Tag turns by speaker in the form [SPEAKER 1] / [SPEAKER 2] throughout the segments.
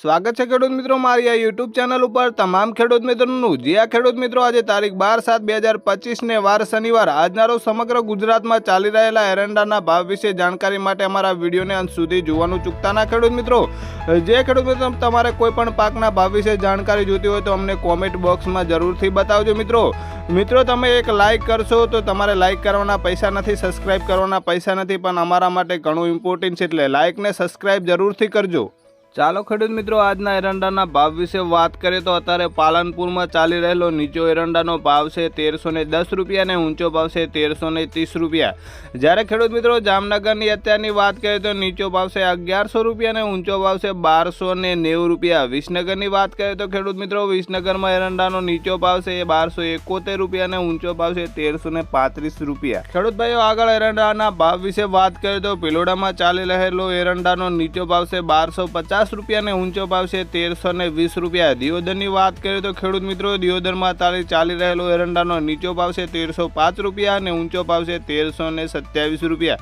[SPEAKER 1] સ્વાગત છે ખેડૂત મિત્રો મારી આ યુટ્યુબ ચેનલ ઉપર. તમામ ખેડૂત મિત્રોનું જે આ ખેડૂત મિત્રો આજે તારીખ બાર સાત બે હજાર પચીસને વાર શનિવાર આજના રોજ સમગ્ર ગુજરાતમાં ચાલી રહેલા એરંડાના ભાવ વિશે જાણકારી માટે અમારા વિડીયોને અંત સુધી જોવાનું ચૂકતા ના ખેડૂત મિત્રો. જે ખેડૂત મિત્રો તમારે કોઈ પણ પાકના ભાવ વિશે જાણકારી જોતી હોય તો અમને કોમેન્ટ બોક્સમાં જરૂરથી બતાવજો મિત્રો. મિત્રો, તમે એક લાઇક કરશો તો તમારે લાઇક કરવાના પૈસા નથી સબસ્ક્રાઇબ કરવાના પૈસા નથી, પણ અમારા માટે ઘણું ઇમ્પોર્ટન્ટ છે એટલે લાઇકને સબસ્ક્રાઇબ જરૂરથી કરજો. ચાલો ખેડૂત મિત્રો, આજના એરંડાના ભાવ વિશે વાત કરીએ તો અત્યારે પાલનપુરમાં ચાલી રહેલો નીચો એરંડાનો ભાવ છે તેરસો ને દસ રૂપિયા અને ઊંચો ભાવ છે તેરસો ને ત્રીસ રૂપિયા. જ્યારે ખેડૂત મિત્રો, જામનગરની અત્યારની વાત કરીએ તો નીચો ભાવ છે અગિયારસો રૂપિયા અને ઊંચો ભાવ છે બારસો ને નેવું રૂપિયા. વિસનગરની વાત કરીએ તો ખેડૂત મિત્રો, વિસનગરમાં એરંડાનો નીચો ભાવ છે એ બારસો એકોતેર રૂપિયા અને ઊંચો ભાવ છે તેરસો ને પાંત્રીસ રૂપિયા. ખેડૂત ભાઈઓ, આગળ એરંડાના ભાવ વિશે વાત કરીએ તો પિલોડામાં ચાલી રહેલો એરંડાનો નીચો ભાવ છે બારસો પચાસ રૂપિયા અને ઊંચો ભાવ છે, તેરસો ને વીસ રૂપિયા. દિયોદરની વાત કરીએ તો ખેડૂત મિત્રો, દિયોદરમાં તારી ચાલી રહેલો એરંડાનો નીચો ભાવ છે, તેરસો પાંચ રૂપિયા અને ઊંચો ભાવ છે, તેરસો ને સત્યાવીસ રૂપિયા.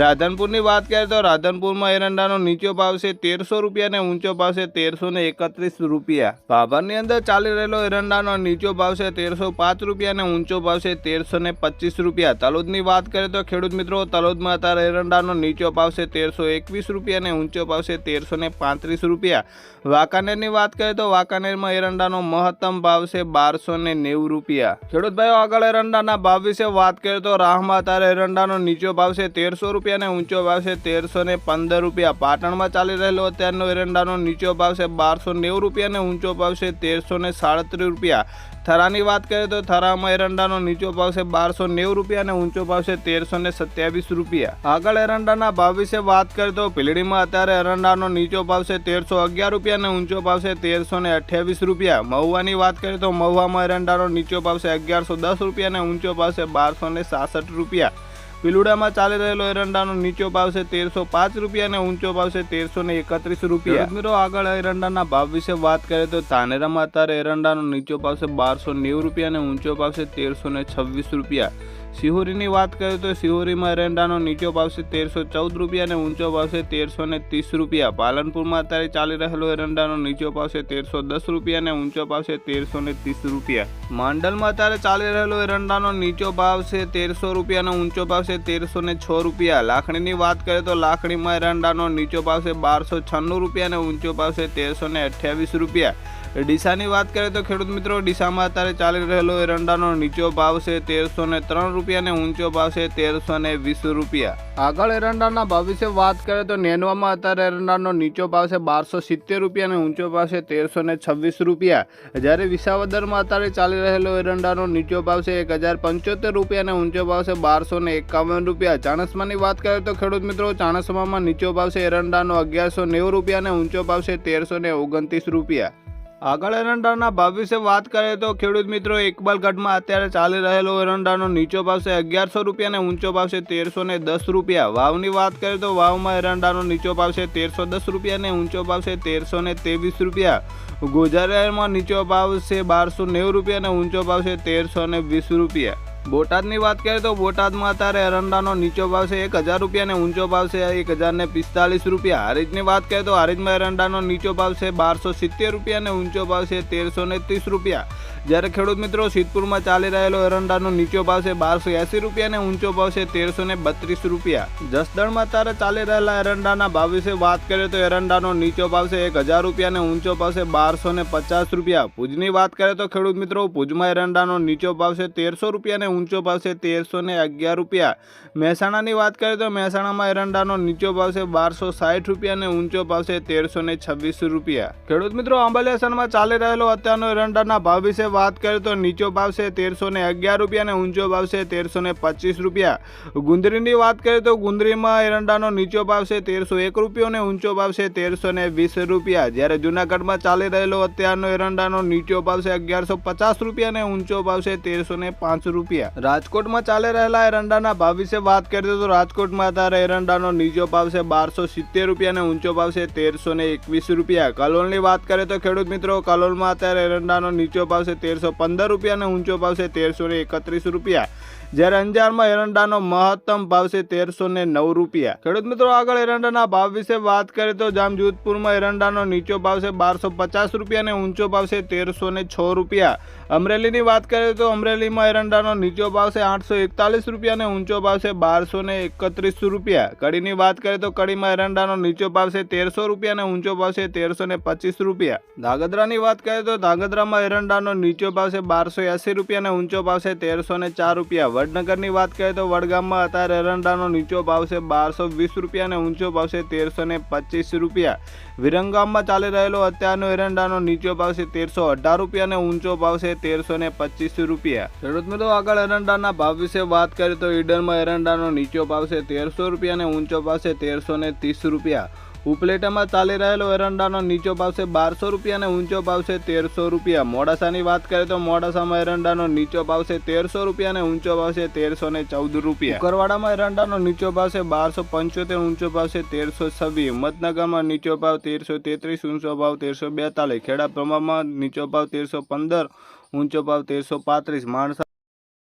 [SPEAKER 1] રાધનપુરની વાત કરીએ તો રાધનપુરમાં એરંડાનો નીચો ભાવ છે તેરસો રૂપિયા અને ઊંચો ભાવ છે તેરસો ને એકત્રીસ રૂપિયા. ભાભરની અંદર ચાલી રહેલો એરંડાનો નીચો ભાવ છે તેરસો પાંચ રૂપિયા અને ઊંચો ભાવ છે તેરસો ને પચીસ રૂપિયા. તલોદની વાત કરીએ તો ખેડૂત મિત્રો, તલોદમાં અત્યારે એરંડાનો નીચો ભાવ છે તેરસો એકવીસ રૂપિયા અને ઊંચો ભાવ છે તેરસો ને પાંત્રીસ રૂપિયા. વાંકાનેરની વાત કરીએ તો વાંકાનેરમાં એરંડાનો મહત્તમ ભાવ છે બારસો ને નેવું રૂપિયા. ખેડૂત ભાઈઓ, આગળ એરંડાના ભાવ વિશે વાત કરીએ તો રાહમાં અત્યારે એરંડાનો નીચો ભાવ છે તેરસો અને ઊંચો ભાવ છે તેરસો ને પંદર રૂપિયા. પાટણમાં ચાલી રહેલો અત્યારનો એરંડાનો નીચો ભાવ છે બારસો નેવું રૂપિયાને ઊંચો ભાવ છે તેરસો ને સાડત્રીસ રૂપિયા. થરાની વાત કરીએ તો થરામાં એરંડાનો નીચો ભાવ છે બારસો નેવું રૂપિયા અને ઊંચો ભાવ છે તેરસો ને સત્યાવીસ રૂપિયા. આગળ એરંડાના ભાવ વિશે વાત કરીએ તો પીલડીમાં અત્યારે એરંડાનો નીચો ભાવ છે તેરસો અગિયાર રૂપિયા અને ઊંચો ભાવ છે તેરસો ને અઠ્યાવીસ રૂપિયા. મહુવાની વાત કરીએ તો મહુવામાં એરંડાનો નીચો ભાવ છે અગિયારસો દસ રૂપિયા અને ઊંચો ભાવ છે બારસો ને સાસઠ રૂપિયા. પિલુડામાં ચાલી રહેલો એરંડાનો નીચો ભાવ છે તેરસો પાંચ રૂપિયા અને ઊંચો ભાવ છે તેરસો ને એકત્રીસ રૂપિયા. મિત્રો, આગળ એરંડાના ભાવ વિશે વાત કરીએ તો ધાનેરામાં અત્યારે એરંડાનો નીચો ભાવ છે બારસો નેવું રૂપિયા અને ઊંચો ભાવ છે તેરસો ને છવ્વીસ રૂપિયા. સિહોરીની વાત કરીએ તો સિહોરીમાં એરંડાનો નીચો ભાવ તેરસો ચૌદ રૂપિયા અને ઊંચો ભાવ તેરસો ને ત્રીસ રૂપિયા. પાલનપુરમાં અત્યારે ચાલી રહેલો એરંડાનો નીચો ભાવ તેરસો દસ રૂપિયા અને ઊંચો ભાવ તેરસો ને ત્રીસ રૂપિયા. માંડલમાં અત્યારે ચાલી રહેલો એરંડાનો નીચો ભાવ છે તેરસો રૂપિયા અને ઊંચો ભાવ છે તેરસો ને છ રૂપિયા. લાખણીની વાત કરીએ તો લાખણીમાં એરંડાનો નીચો ભાવ બારસો છન્નું રૂપિયા અને ઊંચો ભાવ તેરસો ને અઠ્યાવીસ રૂપિયા. ડીસાની વાત કરીએ તો ખેડૂત મિત્રો, ડીસામાં અત્યારે ચાલી રહેલો એરંડાનો નીચો ભાવ છે તેરસો ને ત્રણ રૂપિયા અને ઊંચો ભાવ છે તેરસો ને વીસ રૂપિયા. આગળ એરંડાના ભાવ વિશે વાત કરીએ તો નેનવામાં અત્યારે એરંડાનો નીચો ભાવ છે બારસો સિત્તેર રૂપિયા અને ઊંચો ભાવ છે તેરસો ને છવ્વીસ રૂપિયા. જ્યારે વિસાવદરમાં અત્યારે ચાલી રહેલો એરંડાનો નીચો ભાવ છે એક હજાર પંચોતેર રૂપિયા અને ઊંચો ભાવ છે બારસો ને એકાવન રૂપિયા. ચાણસમાની વાત કરીએ તો ખેડૂત મિત્રો, ચાણસમામાં નીચો ભાવ છે એરંડાનો અગિયારસો નેવું રૂપિયા અને ઊંચો ભાવ છે તેરસો ને ઓગણત્રીસ રૂપિયા. આગળ એરંડાના ભાવ વિશે વાત કરીએ તો ખેડૂત મિત્રો ઇકબાલગઢમાં અત્યારે ચાલી રહેલો એરંડાનો નીચો ભાવ છે અગિયારસો રૂપિયા અને ઊંચો ભાવ છે તેરસો ને દસ રૂપિયા. વાવની વાત કરીએ તો વાવમાં એરંડાનો નીચો ભાવ છે તેરસો દસ રૂપિયા અને ઊંચો ભાવ છે તેરસો ને ત્રેવીસ રૂપિયા. ગોજારિયામાં નીચો ભાવ છે બારસો નેવું રૂપિયા અને ઊંચો ભાવ છે તેરસો ને વીસ રૂપિયા. બોટાદની વાત કરીએ તો બોટાદમાં અત્યારે એરંડાનો નીચો ભાવ છે એક હજાર રૂપિયા અને ઊંચો ભાવ છે એક હજારને પિસ્તાલીસ રૂપિયા. હારીજની વાત કરીએ તો હારીજમાં એરંડાનો નીચો ભાવ છે બારસો સિત્તેર રૂપિયા અને ઊંચો ભાવ છે તેરસો ત્રીસ રૂપિયા. જ્યારે ખેડૂત મિત્રો સિદ્ધપુરમાં ચાલી રહેલો એરંડાનો નીચો ભાવ છે બારસો એંસી રૂપિયા અને ઊંચો ભાવ છે તેરસો ને બત્રીસ રૂપિયા. જસદણમાં અત્યારે ચાલી રહેલા એરંડાના ભાવ વિશે વાત કરીએ તો એરંડાનો નીચો ભાવ છે એક હજાર રૂપિયા અને ઊંચો ભાવ છે બારસો ને પચાસ રૂપિયા. ભુજની વાત કરીએ તો ખેડૂત મિત્રો ભુજમાં એરંડાનો નીચો ભાવ છે તેરસો રૂપિયા અને ઊંચો ભાવ છે તેરસો ને અગિયાર રૂપિયા. મહેસાણાની વાત કરીએ તો મહેસાણામાં એરંડાનો નીચો ભાવ છે બારસો સાઠ રૂપિયા અને ઊંચો ભાવ છે તેરસો ને છવ્વીસ રૂપિયા. ખેડૂત મિત્રો આંબલિયાસરમાં ચાલી રહેલો અત્યારનો એરંડાના ભાવ વિશે વાત કરીએ તો નીચો ભાવ છે તેરસો ને અગિયાર રૂપિયા અને ઊંચો ભાવ છે તેરસો ને પચીસ રૂપિયા. ગુંદરીની વાત કરીએ તો ગુંદરીમાં એરંડાનો નીચો ભાવ છે તેરસો એક રૂપિયો અને ઊંચો ભાવ છે તેરસો ને વીસ રૂપિયા. જ્યારે જુનાગઢમાં ચાલી રહેલો અત્યારનો એરંડાનો નીચો ભાવ છે અગિયારસો પચાસ રૂપિયા અને ઊંચો ભાવ છે તેરસો ને પાંચ રૂપિયા. રાજકોટમાં ચાલી રહેલા એરંડાના ભાવ વિશે વાત કરીએ તો રાજકોટમાં અત્યારે એરંડાનો નીચો ભાવ છે બારસો સિત્તેર રૂપિયા અને ઊંચો ભાવ છે તેરસો ને એકવીસ રૂપિયા. કલોલની વાત કરીએ તો ખેડૂત મિત્રો, કલોલમાં અત્યારે એરંડાનો નીચો ભાવ છે તેરસો પંદર રૂપિયાનો ઊંચો ભાવ છે તેરસો એકત્રીસ રૂપિયા. જ્યારે અંજારમાં એરંડાનો મહત્તમ ભાવ છે તેરસો ને નવ રૂપિયા. ખેડૂત મિત્રો, આગળ એરંડાના ભાવ વિશે વાત કરીએ તો જામ જોધપુરમાં એરંડાનો નીચો ભાવ છે બારસો પચાસ રૂપિયા અને ઊંચો ભાવ છે તેરસો ને છ રૂપિયા. અમરેલીની વાત કરીએ તો અમરેલીમાં એરંડાનો નીચો ભાવ છે આઠસો એકતાલીસ રૂપિયા અને ઊંચો ભાવ છે બારસો ને એકત્રીસ રૂપિયા. કડીની વાત કરીએ તો કડીમાં એરંડાનો નીચો ભાવ છે તેરસો રૂપિયા અને ઊંચો ભાવ છે તેરસો ને પચીસ રૂપિયા. ધાગધ્રાની વાત કરીએ તો ધાગધ્રામાં એરંડાનો નીચો ભાવ છે બારસો એંસી રૂપિયા અને ઊંચો ભાવ છે તેરસો ને ચાર રૂપિયા. વડનગરની વાત કરીએ તો વડગામમાં અત્યારે એરંડાનો નીચો ભાવ છે બારસો વીસ રૂપિયા અને ઊંચો ભાવ છે તેરસો ને પચીસ રૂપિયા. વિરંગામમાં ચાલી રહેલો અત્યારનો એરંડાનો નીચો ભાવ છે તેરસો અઢાર રૂપિયા અને ઊંચો ભાવ છે તેરસો ને પચીસ રૂપિયા. ખેડૂત મિત્રો આગળ એરંડાના ભાવ વિશે વાત કરીએ તો ઈડરમાં એરંડાનો નીચો ભાવ છે તેરસો રૂપિયા અને ઊંચો ભાવ છે તેરસો ને ત્રીસ રૂપિયા. ઉપલેટામાં ચાલી રહેલો એરંડાનો નીચો ભાવ છે બારસો રૂપિયા અને ઊંચો ભાવ છે તેરસો રૂપિયા. મોડાસાની વાત કરીએ તો મોડાસામાં એરંડાનો નીચો ભાવ છે તેરસો રૂપિયા અને ઊંચો ભાવ છે તેરસો ને ચૌદ રૂપિયા. કરવાડામાં એરંડાનો નીચો ભાવ છે બારસો પંચોતેર, ઊંચો ભાવ છે તેરસો છવ્વીસ. હિંમતનગરમાં નીચો ભાવ તેરસો તેત્રીસ, ઊંચો ભાવ તેરસો બેતાલીસ. ખેડા પ્રમાણમાં નીચો ભાવ તેરસો પંદર, ઊંચો ભાવ તેરસો પાંત્રીસ. માણસા